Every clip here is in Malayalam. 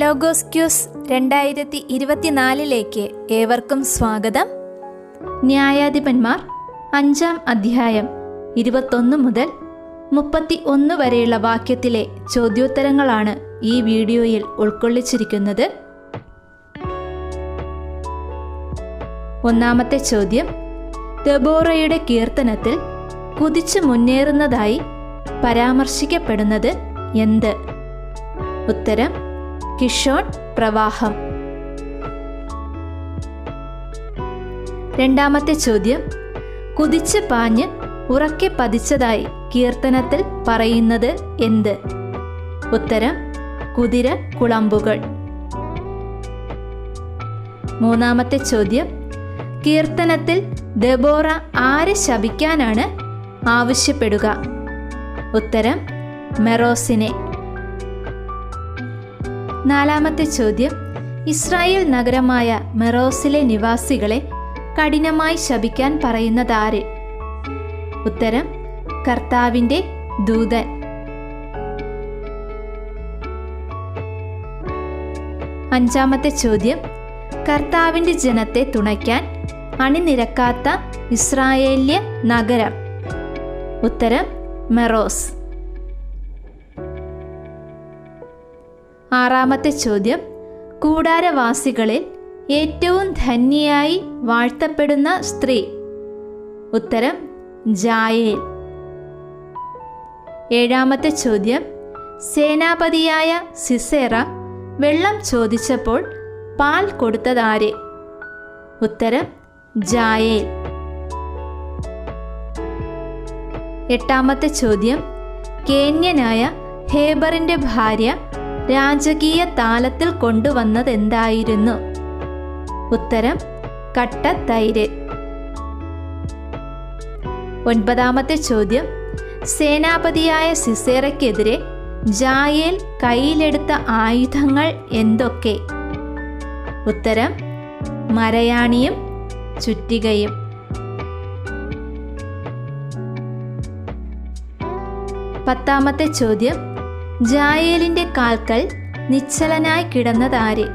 ലോഗോസ് ക്യൂസ് രണ്ടായിരത്തി ഇരുപത്തിനാലിലേക്ക് ഏവർക്കും സ്വാഗതം. ന്യായാധിപന്മാർ അഞ്ചാം അധ്യായം ഇരുപത്തൊന്ന് മുതൽ മുപ്പത്തി ഒന്ന് വരെയുള്ള വാക്യത്തിലെ ചോദ്യോത്തരങ്ങളാണ് ഈ വീഡിയോയിൽ ഉൾക്കൊള്ളിച്ചിരിക്കുന്നത്. ഒന്നാമത്തെ ചോദ്യം ദബോറയുടെ കീർത്തനത്തിൽ കുതിച്ചു മുന്നേറുന്നതായി പരാമർശിക്കപ്പെടുന്നത് എന്ത്? ഉത്തരം കിഷോൺ പ്രവാഹം. രണ്ടാമത്തെ ചോദ്യം കുതിച്ച് പാഞ്ഞ് ഉറക്കെ പതിച്ചതായി കീർത്തനത്തിൽ പറയുന്നത് എന്ത്? ഉത്തരം കുതിര കുളമ്പുകൾ. മൂന്നാമത്തെ ചോദ്യം കീർത്തനത്തിൽ ദബോറ ആരെ ശപിക്കാനാണ് ആവശ്യപ്പെടുക? ഉത്തരം മെറോസിനെ. നാലാമത്തെ ചോദ്യം. ഇസ്രായേൽ നഗരമായ മെറോസിലെ നിവാസികളെ കഠിനമായി ശപിക്കാൻ പറയുന്നതാര്? ഉത്തരം കർത്താവിന്റെ ദൂതൻ. അഞ്ചാമത്തെ ചോദ്യം. കർത്താവിന്റെ ജനത്തെ തുണയ്ക്കാൻ അണിനിരക്കാത്ത ഇസ്രായേല്യ നഗരം. ഉത്തരം മെറോസ്. ആറാമത്തെ ചോദ്യം. കൂടാരവാസികളിൽ ഏറ്റവും ധന്യയായി വാഴ്ത്തപ്പെടുന്ന സ്ത്രീ. ഉത്തരം ജായേൽ. ഏഴാമത്തെ ചോദ്യം. സേനാപതിയായ സിസേറ വെള്ളം ചോദിച്ചപ്പോൾ പാൽ കൊടുത്തതാരെ? ഉത്തരം ജായേൽ. എട്ടാമത്തെ ചോദ്യം. കേന്യനായ ഹേബറിന്റെ ഭാര്യ രാജകീയ താലത്തിൽ കൊണ്ടുവന്നതെന്തായിരുന്നു? ഉത്തരം കട്ട തൈര് ഒൻപതാമത്തെ ചോദ്യം. സേനാപതിയായ സിസേറയ്ക്കെതിരെ ജായേൽ കയ്യിലെടുത്ത ആയുധങ്ങൾ എന്തൊക്കെ? ഉത്തരം മരയാണിയും ചുറ്റികയും. പത്താമത്തെ ചോദ്യം. ജായേലിന്റെ കാൽക്കൽ നിശ്ചലനായി കിടന്നതാര്?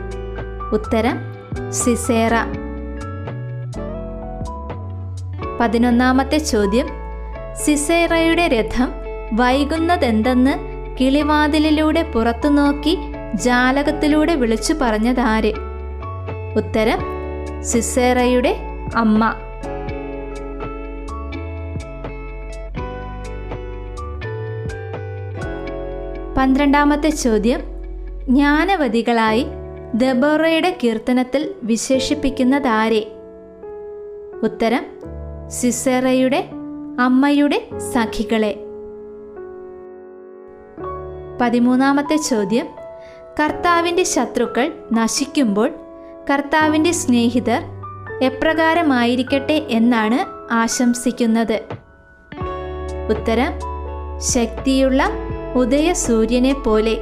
ഉത്തരം സിസേറ. പതിനൊന്നാമത്തെ ചോദ്യം സിസേറയുടെ രഥം വൈകുന്നതെന്തെന്ന് കിളിവാതിലിലൂടെ പുറത്തു നോക്കി ജാലകത്തിലൂടെ വിളിച്ചു പറഞ്ഞതാര്? ഉത്തരം സിസേറയുടെ അമ്മ. പന്ത്രണ്ടാമത്തെ ചോദ്യം. ജ്ഞാനവതികളായി ദബോറയുടെ കീർത്തനത്തിൽ വിശേഷിപ്പിക്കുന്നതാരെ? ഉത്തരം സിസേറയുടെ അമ്മയുടെ സഖികളെ. പതിമൂന്നാമത്തെ ചോദ്യം. കർത്താവിന്റെ ശത്രുക്കൾ നശിക്കുമ്പോൾ കർത്താവിന്റെ സ്നേഹിതർ എപ്രകാരമായിരിക്കട്ടെ എന്നാണ് ആശംസിക്കുന്നത്. ഉത്തരം ശക്തിയുള്ള ഉദയസൂര്യനെ പോലെ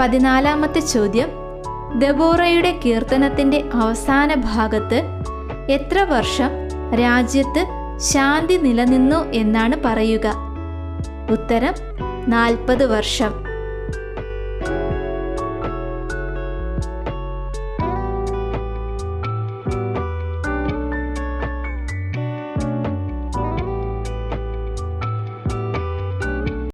പതിനാലാമത്തെ ചോദ്യം. ദബോറയുടെ കീർത്തനത്തിന്റെ അവസാന ഭാഗത്ത് എത്ര വർഷം രാജ്യത്ത് ശാന്തി നിലനിന്നു എന്നാണ് പറയുക. ഉത്തരം നാൽപ്പത് വർഷം.